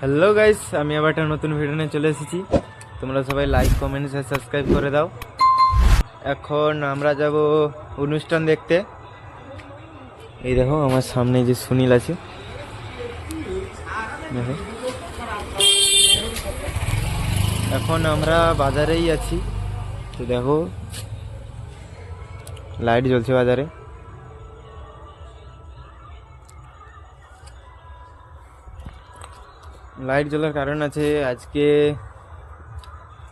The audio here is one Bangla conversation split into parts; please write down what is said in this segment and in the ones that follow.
হ্যালো গাইস আমি আবার একটা নতুন ভিডিও নিয়ে চলে এসেছি। তোমরা সবাই লাইক কমেন্ট আর সাবস্ক্রাইব করে দাও। এখন আমরা যাব অনুষ্ঠান দেখতে। এই দেখো, আমার সামনে যে সুনীল আছে। এখন আমরা বাজারেই আছি। তো দেখো লাইট জ্বলছে বাজারে। লাইট জ্বলার কারণ আছে আজকে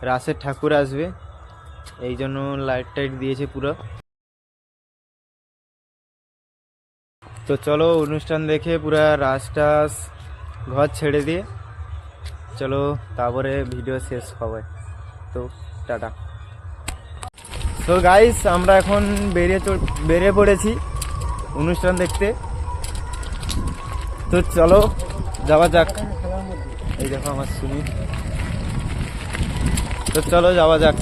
রাসের ঠাকুর আসবে। এই জন্য লাইট টাইট দিয়েছে পুরো। তো চলো অনুষ্ঠান দেখে পুরা রাস টাস ঘর ছেড়ে দিয়ে চলো তারপরে ভিডিও শেষ হবে। তো টাটা। তো গাইস আমরা এখন বেরিয়ে বেরিয়ে পড়েছি অনুষ্ঠান দেখতে। তো চলো যাওয়া যাক। এই দেখো আমার সুমি। তো চলো যাওয়া যাক।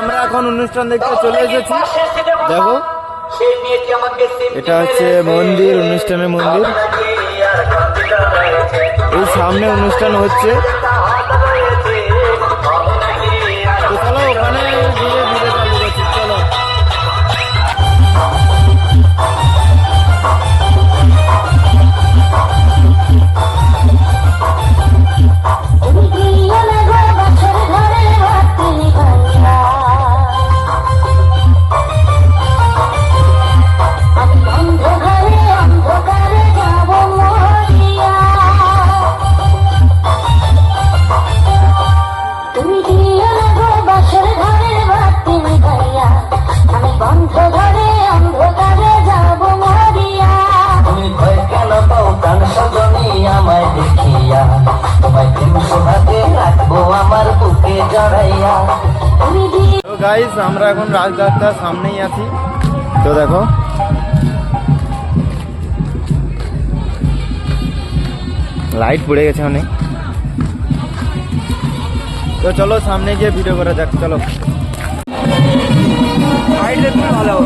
আমরা এখন অনুষ্ঠান দেখতে চলে এসেছি। দেখো, এটা হচ্ছে মন্দির, অনুষ্ঠানের মন্দির। এই সামনে অনুষ্ঠান হচ্ছে। গাইস আমরা এখন রাজযাত্রার সামনেই আছি। তো দেখো। লাইট পড়ে গেছে অনেক। তো চলো সামনে গিয়ে ভিডিও করা যাক, চলো। ভালো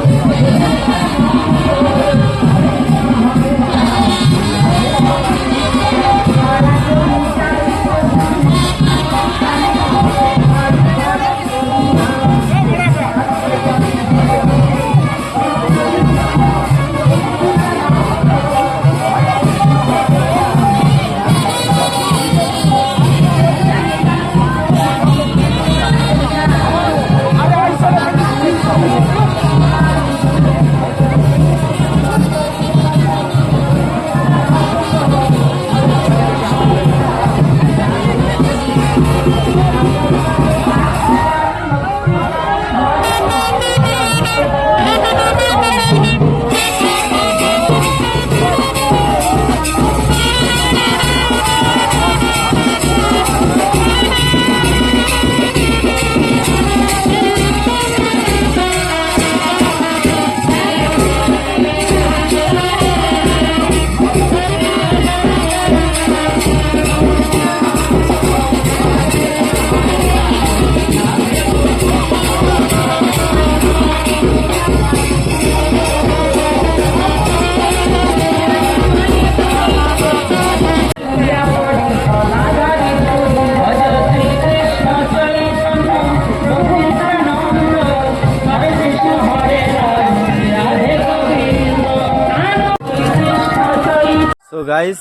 গাইস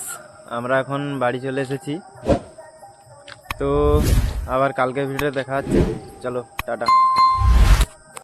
আমরা এখন বাড়ি চলে এসেছি। তো আবার কালকে ভিডিও দেখা হচ্ছে। চলো টাটা।